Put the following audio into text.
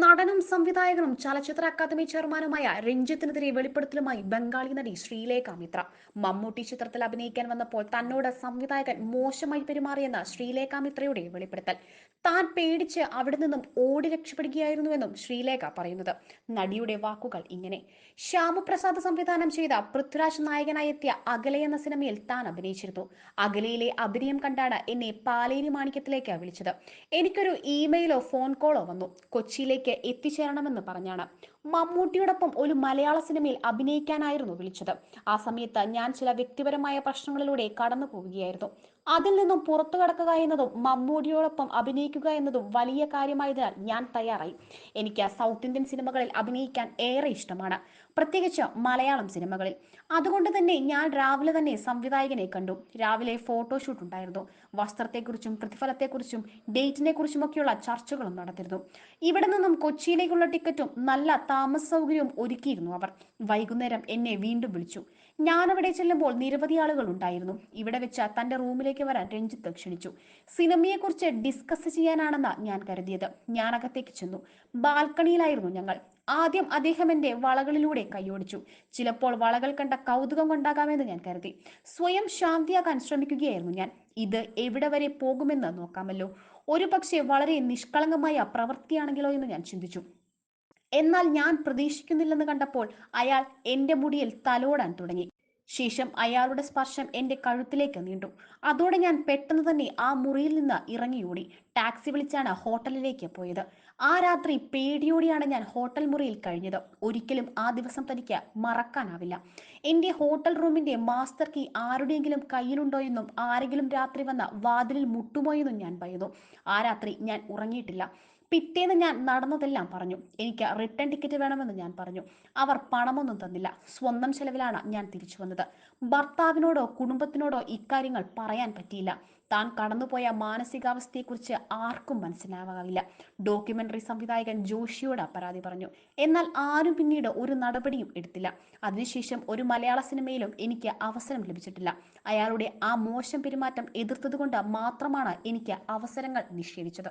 നടനും സംവിധായകനും ചലച്ചിത്ര അക്കാദമി ചെയർമാനുമായ രഞ്ജിത്തിനെതിരെ വെളിപ്പെടുത്തലുമായി ബംഗാളി നടി ശ്രീലേഖ മിത്ര. മമ്മൂട്ടി ചിത്രത്തിൽ അഭിനയിക്കാൻ വന്നപ്പോൾ തന്നോട് സംവിധായകൻ മോശമായി പെരുമാറിയെന്ന ശ്രീലേഖ മിത്രയുടെ വെളിപ്പെടുത്തൽ. താൻ പേടിച്ച് അവിടെ നിന്നും ഓടി രക്ഷപ്പെടുകയായിരുന്നുവെന്നും ശ്രീലേഖ പറയുന്നത്. നടിയുടെ വാക്കുകൾ ഇങ്ങനെ. ശ്യാമപ്രസാദ് സംവിധാനം ചെയ്ത പൃഥ്വിരാജ് നായകനായി എത്തിയ അകലെ എന്ന സിനിമയിൽ താൻ അഭിനയിച്ചിരുന്നു. അകലയിലെ അഭിനയം കണ്ടാണ് എന്നെ പാലേരി മാണിക്യത്തിലേക്ക് വിളിച്ചത്. എനിക്കൊരു ഇമെയിലോ ഫോൺ കോളോ വന്നു. കൊച്ചിയിലേക്ക് എത്തിച്ചേരണമെന്ന് പറഞ്ഞാണ് മമ്മൂട്ടിയോടൊപ്പം ഒരു മലയാള സിനിമയിൽ അഭിനയിക്കാനായിരുന്നു വിളിച്ചത്. ആ സമയത്ത് ഞാൻ ചില വ്യക്തിപരമായ പ്രശ്നങ്ങളിലൂടെ കടന്നു പോവുകയായിരുന്നു അതിൽ നിന്നും പുറത്തു കടക്കുക എന്നതും മമ്മൂടിയോടൊപ്പം അഭിനയിക്കുക എന്നതും വലിയ കാര്യമായതിനാൽ ഞാൻ തയ്യാറായി. എനിക്ക് സൗത്ത് ഇന്ത്യൻ സിനിമകളിൽ അഭിനയിക്കാൻ ഏറെ ഇഷ്ടമാണ്. പ്രത്യേകിച്ച് മലയാളം സിനിമകളിൽ. അതുകൊണ്ട് തന്നെ ഞാൻ രാവിലെ തന്നെ സംവിധായകനെ കണ്ടു. രാവിലെ ഫോട്ടോഷൂട്ട് ഉണ്ടായിരുന്നു. വസ്ത്രത്തെക്കുറിച്ചും പ്രതിഫലത്തെക്കുറിച്ചും ഡേറ്റിനെ കുറിച്ചുമൊക്കെയുള്ള ചർച്ചകളും നടത്തിയിരുന്നു ഇവിടെ നിന്നും കൊച്ചിയിലേക്കുള്ള ടിക്കറ്റും നല്ല താമസ സൗകര്യവും ഒരുക്കിയിരുന്നു അവർ. വൈകുന്നേരം എന്നെ വീണ്ടും വിളിച്ചു. ഞാൻ അവിടെ ചെല്ലുമ്പോൾ നിരവധി ആളുകൾ ഉണ്ടായിരുന്നു. ഇവിടെ വെച്ച് തന്റെ റൂമിലേക്ക് വരാൻ രഞ്ജിത്ത് ക്ഷണിച്ചു. സിനിമയെക്കുറിച്ച് ഡിസ്കസ് ചെയ്യാനാണെന്ന് ഞാൻ കരുതിയത്. ഞാൻ അകത്തേക്ക് ചെന്നു. ബാൽക്കണിയിലായിരുന്നു ഞങ്ങൾ. ആദ്യം അദ്ദേഹം എന്റെ വളകളിലൂടെ കൈയോടിച്ചു. ചിലപ്പോൾ വളകൾ കണ്ട കൗതുകം കൊണ്ടാകാമെന്ന് ഞാൻ കരുതി. സ്വയം ശാന്തിയാക്കാൻ ശ്രമിക്കുകയായിരുന്നു ഞാൻ. ഇത് എവിടെ വരെ പോകുമെന്ന് നോക്കാമല്ലോ. ഒരു പക്ഷേ വളരെ നിഷ്കളങ്കമായ പ്രവൃത്തിയാണെങ്കിലോ എന്ന് ഞാൻ ചിന്തിച്ചു. എന്നാൽ ഞാൻ പ്രതീക്ഷിക്കുന്നില്ലെന്ന് കണ്ടപ്പോൾ അയാൾ എന്റെ മുടിയിൽ തലോടാൻ തുടങ്ങി. ശേഷം അയാളുടെ സ്പർശം എന്റെ കഴുത്തിലേക്ക് നീണ്ടു. അതോടെ ഞാൻ പെട്ടെന്ന് തന്നെ ആ മുറിയിൽ നിന്ന് ഇറങ്ങിയോടി. ടാക്സി വിളിച്ചാണ് ഹോട്ടലിലേക്ക് പോയത്. ആ രാത്രി പേടിയോടെയാണ് ഞാൻ ഹോട്ടൽ മുറിയിൽ കഴിഞ്ഞത്. ഒരിക്കലും ആ ദിവസം തനിക്ക് മറക്കാനാവില്ല. എന്റെ ഹോട്ടൽ റൂമിന്റെ മാസ്റ്റർ കീ ആരുടെയെങ്കിലും കയ്യിലുണ്ടോ എന്നും ആരെങ്കിലും രാത്രി വന്ന വാതിലിൽ മുട്ടുമോ എന്നും ഞാൻ ഭയന്നു. ആ രാത്രി ഞാൻ ഉറങ്ങിയിട്ടില്ല. പിറ്റേന്ന് ഞാൻ നടന്നതെല്ലാം പറഞ്ഞു. എനിക്ക് റിട്ടേൺ ടിക്കറ്റ് വേണമെന്ന് ഞാൻ പറഞ്ഞു. അവർ പണമൊന്നും തന്നില്ല. സ്വന്തം ചെലവിലാണ് ഞാൻ തിരിച്ചു വന്നത്. ഭർത്താവിനോടോ കുടുംബത്തിനോടോ ഇക്കാര്യങ്ങൾ പറയാൻ പറ്റിയില്ല. താൻ കടന്നുപോയ മാനസികാവസ്ഥയെക്കുറിച്ച് ആർക്കും മനസ്സിലാവാറില്ല. ഡോക്യുമെന്ററി സംവിധായകൻ ജോഷിയോട് പരാതി പറഞ്ഞു. എന്നാൽ ആരും പിന്നീട് ഒരു നടപടിയും എടുത്തില്ല. അതിനുശേഷം ഒരു മലയാള സിനിമയിലും എനിക്ക് അവസരം ലഭിച്ചിട്ടില്ല. അയാളുടെ ആ മോശം പെരുമാറ്റം എതിർത്തതുകൊണ്ട് മാത്രമാണ് എനിക്ക് അവസരങ്ങൾ നിഷേധിച്ചത്.